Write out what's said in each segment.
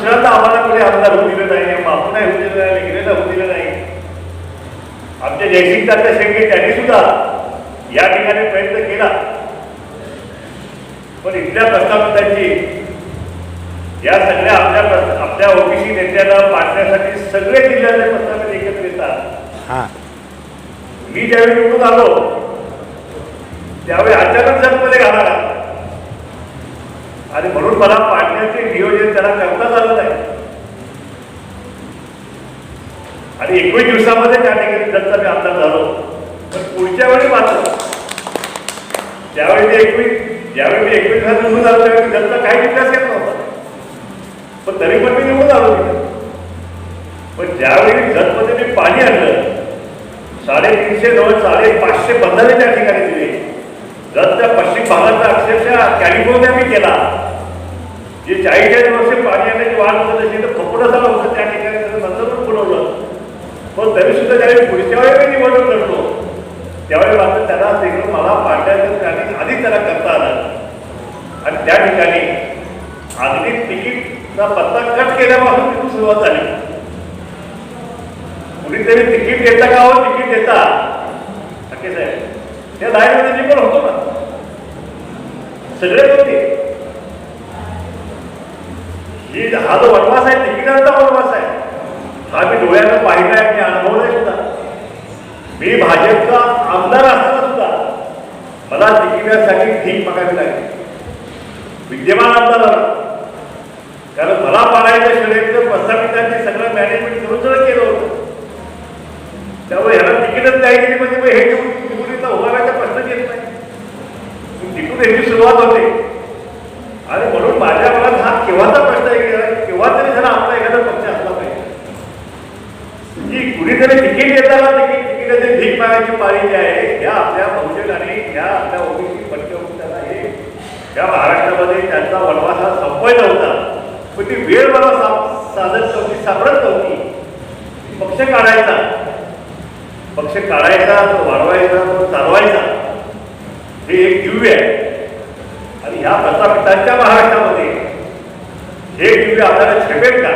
दुसऱ्यांदा आम्हाला कोणी आमदार होऊ दिलं नाही बापू नाही होऊ दिलं नाही लेखनेला होऊ दिलं नाही. आमच्या जयसिंगच्या शेंगे त्यांनी सुद्धा या ठिकाणी प्रयत्न केला. पण इथल्या प्रस्थापितांची या सगळ्या आपल्या आपल्या ओबीसी नेत्यांना पाडण्यासाठी सगळे जिल्ह्यातले प्रस्थापित एकत्र येतात. मी ज्यावेळी निवडून आलो त्यावेळी अचानक जगमध्ये घाला घातला आणि म्हणून मला पाडण्याचे नियोजन त्याला करताच आलं नाही आणि एकवीस दिवसामध्ये त्या ठिकाणी दत्त मी आमदार झालो. पण पुढच्या वेळी मात्र त्यावेळी एकवीस ज्यावेळी मी एकवीस हजार निवडून आलो त्यावेळी दत्त काही विकास येत नव्हता. पण तरी पण मी निवडून आलो पण ज्यावेळी जतमध्ये मी पाणी आणलं साडेतीनशे जवळ साडे पाचशे बंधारे त्या ठिकाणी दिले. जर त्या पश्चिम भागाचा अक्षरशः कॅलिफोर्निया मी केला. जे चाळीस चाळीस वर्ष पाणी आणण्याची वाट होत असेल तर फपडा झाला होतं त्या ठिकाणी त्याचं नंतर पण बोलवलं पण तरी सुद्धा त्यावेळी पुढच्या वेळी मी निवडणूक लढलो त्यावेळी मात्र त्याला देखील मला पाडण्याचं त्याने आधी त्याला करता आलं. आणि त्या ठिकाणी अगदी तिकीटचा पत्ता कट केल्यापासून तिथून सुरुवात झाली. कुणीतरी तिकीट देता का हो? तिकीट देता. नक्की साहेब. त्या लाईनमध्ये पण होतो ना. सगळे होते ही हा जो वनवास आहे तिकिटांचा वनवास आहे. हा मी डोळ्यानं पाहिला आहे मी अनुभवलाय सुद्धा मी भाजपचा आमदार असताना सुद्धा मला तिकिटासाठी ठीक बघावी लागली विद्यमान आमदाराला कारण मला पाडायच्या शर्यत प्रस्थापितांनी सगळं मॅनेजमेंट करून सगळं केलं होतं. त्यामुळे ह्याला तिकीटच द्यायची म्हणजे मग हे निवडणुकीचा उभारायचा प्रश्नच येत नाही. मग ह्याची सुरुवात होते. आणि म्हणून माझ्या मनात हा केव्हाचा प्रश्न आहे केव्हा तरी झाला आपला एखादा पक्ष असला पाहिजे. की कुणीतरी तिकीट येताना तिकीट तिकिटाची भीक मागायची पाळी जी आहे ह्या आपल्या बहुजन आणि ह्या आपल्या ओबीसी या महाराष्ट्रामध्ये त्यांचा वनवास हा संपवायचा होता. पण ती वेळ मला सा- साधत नव्हती सापडत नव्हती. पक्ष काढायचा. पक्ष काढायचा तो वाढवायचा तो चालवायचा. हे एक दिव्य आहे. आणि ह्या प्रस्थापितांच्या महाराष्ट्रामध्ये हे दिव्य आपल्याला छेपेल का?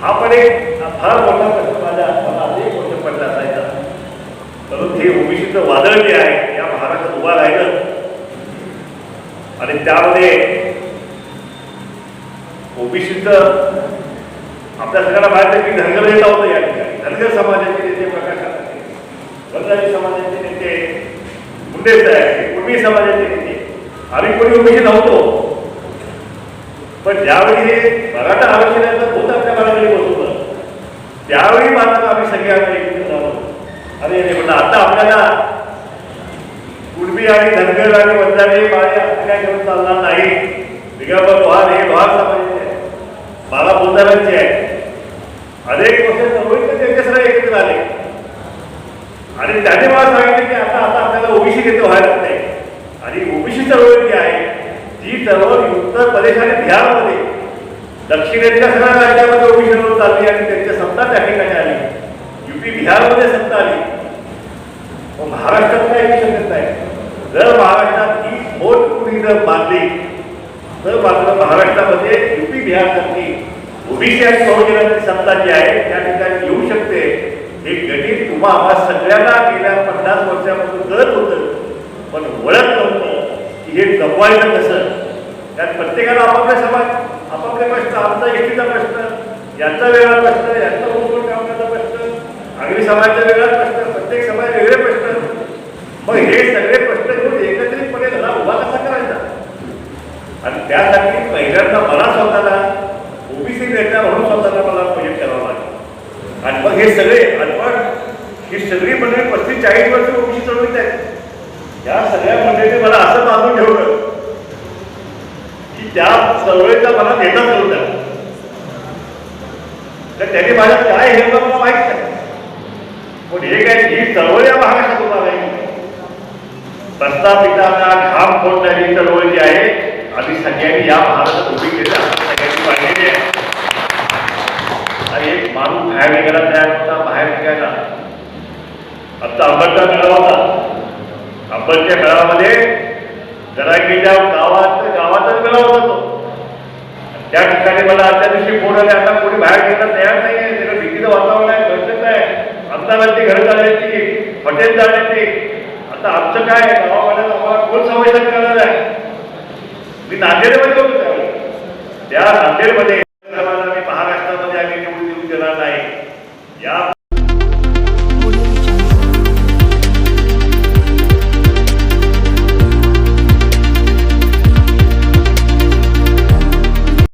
हा पण एक फार मोठा प्रश्न माझ्या मला अनेक पडला असायचा. परंतु हे ओबीसीचं वादळ जे आहे या महाराष्ट्रात उभा राहिलं. आणि त्यामध्ये ओबीसीचं आपल्या सगळ्यांना माहिती आहे की धनगर नेता होतं या ठिकाणी. धनगर समाजाचे नेते प्रकाश बंगाली समाजाचे नेते मुंडे साहेब कुणबी समाजाचे नेते. आम्ही कोणी ओबीसी नव्हतो. पण ज्यावेळी हे मराठा आरक्षणाचं भूत आपल्या मनाकडे बसवलं त्यावेळी मात्र आम्ही सगळे आता एकत्र झालो अरे म्हणजे आता आपल्याला कुणबी आणि धनगर आणि वंजारी माझे असं काय करून चालणार नाही दिगंबर लोहार हे लोहार समाजाचे आहे बाला आहे. अनेक वर्ष चळवळीत त्यांच्या सगळे एकत्र झाले आणि त्याने मला सांगितलं की आता आता आपल्याला ओबीसी नेते व्हायला नाही. आणि ओबीसी चळवळ जी आहे. ती चळवळ उत्तर प्रदेश आणि बिहारमध्ये. दक्षिणेतल्या सगळ्या राज्यामध्ये ओबीसी चळवळ चालली आणि त्यांची सत्ता त्या ठिकाणी आली. युपी बिहारमध्ये सत्ता आली. मग महाराष्ट्रात काय येऊ शकत नाही. जर महाराष्ट्रात ही मोठ कुणी जर बांधली तर मात्र महाराष्ट्रामध्ये युपी बिहारसारखी ओबीसी आणि बहुजनांची सत्ता जी आहे त्या ठिकाणी येऊ शकते. हे गणित तुम्हा आम्हाला सगळ्यांना गेल्या पन्नास वर्षापासून कळत होतं. पण वळत नव्हतं. की हे जपवायचं कसं? त्यात प्रत्येकाला आपापले समाज आपापले प्रश्न आमचा एकीचा प्रश्न यांचा वेगळा प्रश्न यांचा उद्योग कामण्याचा प्रश्न आगरी समाजाचा वेगळा प्रश्न प्रत्येक समाज वेगळे प्रश्न मग हे सगळे प्रश्न घेऊन एकत्रितपणे धडा उभा कसा करायचा आणि त्यासाठी पहिल्यांदा मला स्वतःला ओबीसी नेता म्हणून स्वतःला मला प्रोजेक्ट करावा लागेल आणि मग हे सगळे अनपढ ही सगळी मंडळी पस्तीस चाळीस वर्ष ओबीसी चळवळीत आहेत या सगळ्या मंडळीने मला असं बांधून ठेवलं की त्या चळवळीचा मला नेता नव्हता तर त्याने माझ्या काय हे मला माहीत नाही. पण हे काय ही चळवळ या महाराष्ट्रात उभा नाही प्रस्थापितांना घाम फोडणारी चळवळ जी आहे आम्ही सगळ्यांनी या महाराष्ट्रात उभी केली सगळ्यांनी पाहिलेली आहे. आणि एक माणूस बाहेर निघायला तयार होता बाहेर निघायला. आमचा अंबरचा मेळावा होता. अंबरच्या मेळाव्यामध्ये त्या गावात गावातच मेळावा फोन तो आले आता कोणी बाहेर गेला तयार नाही आहे. सगळं भीतीचं वातावरण आहे दहशत आहे. आमदारांची घरं जाण्याची हॉटेल जाण्याची आता आमचं काय गावामध्ये आम्हाला कोण संवेदन करणार आहे? मी नांदेडमध्ये होतो त्यावेळी. त्या नांदेडमध्ये